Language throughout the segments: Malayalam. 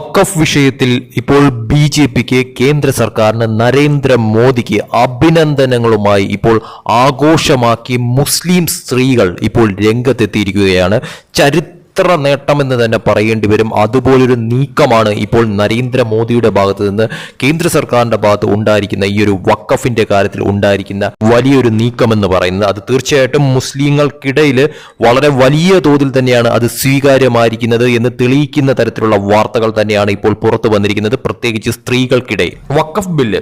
വഖഫ് വിഷയത്തിൽ ഇപ്പോൾ ബി ജെ പിക്ക് കേന്ദ്ര സർക്കാരിന് നരേന്ദ്രമോദിക്ക് അഭിനന്ദനങ്ങളുമായി ഇപ്പോൾ ആഘോഷമാക്കി മുസ്ലിം സ്ത്രീകൾ ഇപ്പോൾ രംഗത്തെത്തിയിരിക്കുകയാണ്. ചരിത്ര നേട്ടമെന്ന് തന്നെ പറയേണ്ടി വരും. അതുപോലൊരു നീക്കമാണ് ഇപ്പോൾ നരേന്ദ്രമോദിയുടെ ഭാഗത്ത് നിന്ന് കേന്ദ്ര സർക്കാരിന്റെ ഭാഗത്ത് ഉണ്ടായിരിക്കുന്ന ഈ ഒരു വക്കഫിന്റെ കാര്യത്തിൽ ഉണ്ടായിരിക്കുന്ന വലിയൊരു നീക്കമെന്ന് പറയുന്നത്. അത് തീർച്ചയായിട്ടും മുസ്ലിങ്ങൾക്കിടയിൽ വളരെ വലിയ തോതിൽ തന്നെയാണ് അത് സ്വീകാര്യമായിരിക്കുന്നത് എന്ന് തെളിയിക്കുന്ന തരത്തിലുള്ള വാർത്തകൾ തന്നെയാണ് ഇപ്പോൾ പുറത്തു വന്നിരിക്കുന്നത്. പ്രത്യേകിച്ച് സ്ത്രീകൾക്കിടയിൽ വക്കഫ് ബില്ല്.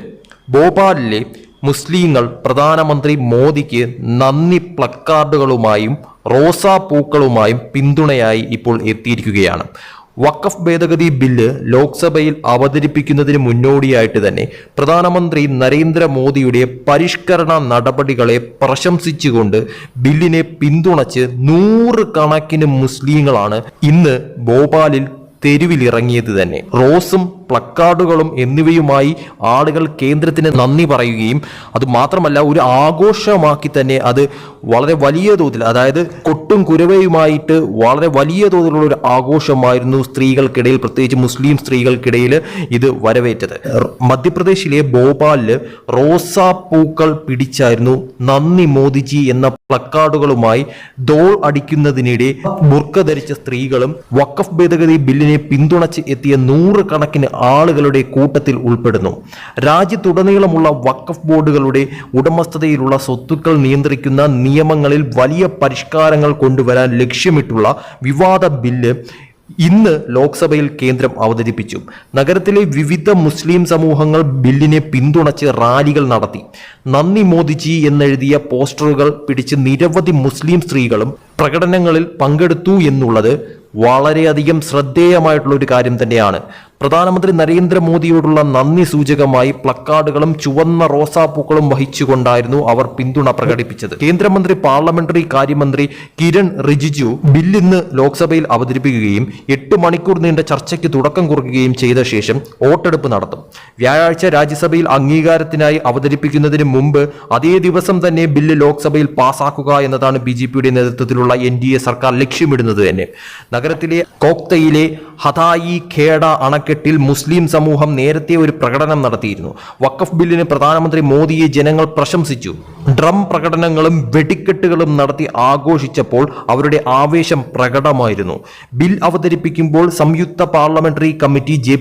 ഭോപ്പാലിലെ മുസ്ലിങ്ങൾ പ്രധാനമന്ത്രി മോദിക്ക് നന്ദി പ്ലക്കാർഡുകളുമായും റോസാപ്പൂക്കളുമായും പിന്തുണയായി ഇപ്പോൾ എത്തിയിരിക്കുകയാണ്. വഖഫ് ഭേദഗതി ബില്ല് ലോക്സഭയിൽ അവതരിപ്പിക്കുന്നതിന് മുന്നോടിയായിട്ട് തന്നെ പ്രധാനമന്ത്രി നരേന്ദ്രമോദിയുടെ പരിഷ്കരണ നടപടികളെ പ്രശംസിച്ചുകൊണ്ട് ബില്ലിനെ പിന്തുണച്ച് നൂറ് കണക്കിന് മുസ്ലിങ്ങളാണ് ഇന്ന് ഭോപ്പാലിൽ തെരുവിലിറങ്ങിയത് തന്നെ. റോസും പ്ലക്കാർഡുകളും എന്നിവയുമായി ആളുകൾ കേന്ദ്രത്തിന് നന്ദി പറയുകയും അത് മാത്രമല്ല ഒരു ആഘോഷമാക്കി തന്നെ അത് വളരെ വലിയ തോതിൽ അതായത് കൊട്ടും കുരവയുമായിട്ട് വളരെ വലിയ തോതിലുള്ള ഒരു ആഘോഷമായിരുന്നു സ്ത്രീകൾക്കിടയിൽ പ്രത്യേകിച്ച് മുസ്ലിം സ്ത്രീകൾക്കിടയിൽ ഇത് വരവേറ്റത്. മധ്യപ്രദേശിലെ ഭോപ്പാലിൽ റോസാപ്പൂക്കൾ പിടിച്ചായിരുന്നു നന്ദി മോദിജി എന്ന പ്ലക്കാർഡുകളുമായി ദോൾ അടിക്കുന്നതിനിടെ ബുർക്ക ധരിച്ച സ്ത്രീകളും വക്കഫ് ഭേദഗതി ബില്ലിനെ പിന്തുണച്ച് എത്തിയ നൂറുകണക്കിന് ആളുകളുടെ കൂട്ടത്തിൽ ഉൾപ്പെടുന്നു. രാജ്യത്തുടനീളമുള്ള വഖഫ് ബോർഡുകളുടെ ഉടമസ്ഥതയിലുള്ള സ്വത്തുക്കൾ നിയന്ത്രിക്കുന്ന നിയമങ്ങളിൽ വലിയ പരിഷ്കാരങ്ങൾ കൊണ്ടുവരാൻ ലക്ഷ്യമിട്ടുള്ള വിവാദ ബില്ല് ഇന്ന് ലോക്സഭയിൽ കേന്ദ്രം അവതരിപ്പിച്ചു. നഗരത്തിലെ വിവിധ മുസ്ലിം സമൂഹങ്ങൾ ബില്ലിനെ പിന്തുണച്ച് റാലികൾ നടത്തി. നന്ദി മോദിജി എന്നെഴുതിയ പോസ്റ്ററുകൾ പിടിച്ച് നിരവധി മുസ്ലിം സ്ത്രീകളും പ്രകടനങ്ങളിൽ പങ്കെടുത്തു എന്നുള്ളത് വളരെയധികം ശ്രദ്ധേയമായിട്ടുള്ള ഒരു കാര്യം തന്നെയാണ്. പ്രധാനമന്ത്രി നരേന്ദ്രമോദിയോടുള്ള നന്ദി സൂചകമായി പ്ലക്കാർഡുകളും ചുവന്ന റോസാപ്പൂക്കളും വഹിച്ചുകൊണ്ടായിരുന്നു അവർ പിന്തുണ പ്രകടിപ്പിച്ചത്. കേന്ദ്രമന്ത്രി പാർലമെന്ററി കാര്യമന്ത്രി കിരൺ റിജിജു ബില്ലിന്ന് ലോക്സഭയിൽ അവതരിപ്പിക്കുകയും എട്ട് മണിക്കൂർ നീണ്ട ചർച്ചയ്ക്ക് തുടക്കം കുറിക്കുകയും ചെയ്ത ശേഷം വോട്ടെടുപ്പ് നടത്തും. വ്യാഴാഴ്ച രാജ്യസഭയിൽ അംഗീകാരത്തിനായി അവതരിപ്പിക്കുന്നതിന് മുമ്പ് അതേ ദിവസം തന്നെ ബില്ല് ലോക്സഭയിൽ പാസാക്കുക എന്നതാണ് ബി ജെ പിയുടെ നേതൃത്വത്തിലുള്ള എൻ ഡി എ സർക്കാർ ലക്ഷ്യമിടുന്നത് തന്നെ. നഗരത്തിലെ കോക്തയിലെ ഹതായി ഖേഡ അണക്കെട്ടിൽ മുസ്ലിം സമൂഹം നേരത്തെ ഒരു പ്രകടനം നടത്തിയിരുന്നു. വക്കഫ് ബില്ലിന് പ്രധാനമന്ത്രി മോദിയെ ജനങ്ങൾ പ്രശംസിച്ചു. ഡ്രം പ്രകടനങ്ങളും വെടിക്കെട്ടുകളും നടത്തി ആഘോഷിച്ചപ്പോൾ അവരുടെ ആവേശം പ്രകടമായിരുന്നു. ബിൽ അവതരിപ്പിക്കുമ്പോൾ സംയുക്ത പാർലമെന്ററി കമ്മിറ്റി ജെ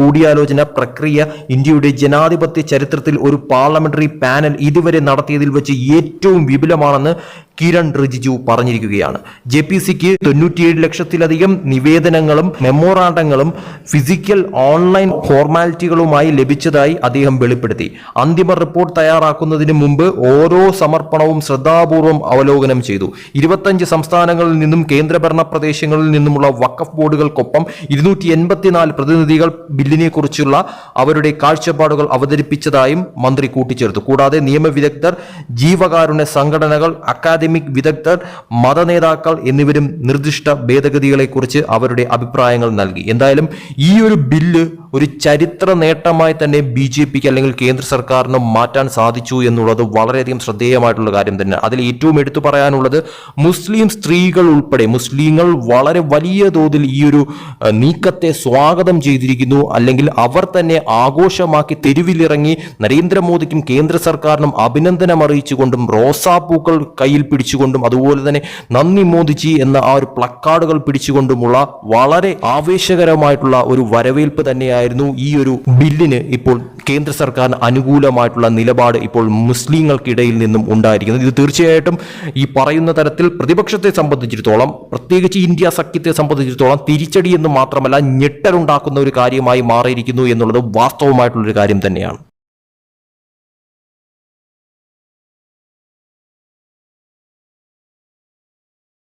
കൂടിയാലോചന പ്രക്രിയ ഇന്ത്യയുടെ ജനാധിപത്യ ചരിത്രത്തിൽ ഒരു പാർലമെന്ററി പാനൽ ഇതുവരെ നടത്തിയതിൽ വെച്ച് ഏറ്റവും വിപുലമാണെന്ന് കിരൺ റിജിജു പറഞ്ഞിരിക്കുകയാണ്. ജെ പി സിക്ക് തൊണ്ണൂറ്റിയേഴ് ലക്ഷത്തിലധികം നിവേദനങ്ങളും മെമ്മോറാണ്ടങ്ങളും ഫിസിക്കൽ ഓൺലൈൻ ഫോർമാലിറ്റികളുമായി ലഭിച്ചതായി അദ്ദേഹം വെളിപ്പെടുത്തി. അന്തിമ റിപ്പോർട്ട് തയ്യാറാക്കുന്നതിന് മുമ്പ് ഓരോ സമർപ്പണവും ശ്രദ്ധാപൂർവം അവലോകനം ചെയ്തു. ഇരുപത്തഞ്ച് സംസ്ഥാനങ്ങളിൽ നിന്നും കേന്ദ്രഭരണ പ്രദേശങ്ങളിൽ നിന്നുമുള്ള വഖഫ് ബോർഡുകൾക്കൊപ്പം ഇരുന്നൂറ്റി എൺപത്തിനാല് പ്രതിനിധികൾ ബില്ലിനെ കുറിച്ചുള്ള അവരുടെ കാഴ്ചപ്പാടുകൾ അവതരിപ്പിച്ചതായും മന്ത്രി കൂട്ടിച്ചേർത്തു. കൂടാതെ നിയമവിദഗ്ധർ ജീവകാരുണ്യ സംഘടനകൾ അക്കാദമിക് വിദഗ്ധർ മതനേതാക്കൾ എന്നിവരും നിർദ്ദിഷ്ട ഭേദഗതികളെക്കുറിച്ച് അവരുടെ അഭിപ്രായങ്ങൾ നൽകി. എന്തായാലും ഈ ഒരു ബില്ല് ഒരു ചരിത്ര നേട്ടമായി തന്നെ ബി ജെ പിക്ക് അല്ലെങ്കിൽ കേന്ദ്ര സർക്കാരിന് മാറ്റാൻ സാധിച്ചു എന്നുള്ളത് വളരെയധികം ശ്രദ്ധേയമായിട്ടുള്ള കാര്യം തന്നെ അതിൽ ഏറ്റവും എടുത്തു പറയാനുള്ളത് മുസ്ലിം സ്ത്രീകൾ ഉൾപ്പെടെ മുസ്ലിങ്ങൾ വളരെ വലിയ തോതിൽ ഈ ഒരു നീക്കത്തെ സ്വാഗതം ചെയ്തിരിക്കുന്നു. അല്ലെങ്കിൽ അവർ തന്നെ ആഘോഷമാക്കി തെരുവിലിറങ്ങി നരേന്ദ്രമോദിക്കും കേന്ദ്ര സർക്കാരിനും അഭിനന്ദനം അറിയിച്ചുകൊണ്ടും റോസാപ്പൂക്കൾ കയ്യിൽ പിടിച്ചുകൊണ്ടും അതുപോലെ തന്നെ നന്ദി മോദിജി എന്ന ആ ഒരു പ്ലക്കാർഡുകൾ പിടിച്ചുകൊണ്ടുമുള്ള വളരെ ആവേശകരമായിട്ടുള്ള ഒരു വരവേൽപ്പ് തന്നെയായിരുന്നു ഈ ഒരു ബില്ലിന് ഇപ്പോൾ കേന്ദ്ര സർക്കാരിന് അനുകൂലമായിട്ടുള്ള നിലപാട് ഇപ്പോൾ മുസ്ലിങ്ങൾക്കിടയിൽ നിന്നും ഉണ്ടായിരിക്കുന്നത്. ഇത് തീർച്ചയായിട്ടും ഈ പറയുന്ന തരത്തിൽ പ്രതിപക്ഷത്തെ സംബന്ധിച്ചിടത്തോളം പ്രത്യേകിച്ച് ഇന്ത്യ സഖ്യത്തെ സംബന്ധിച്ചിടത്തോളം തിരിച്ചടി എന്ന് മാത്രമല്ല ഞെട്ടലുണ്ടാക്കുന്ന ഒരു കാര്യമായി മാറിയിരിക്കുന്നു എന്നുള്ളത് വാസ്തവമായിട്ടുള്ളൊരു കാര്യം തന്നെയാണ്.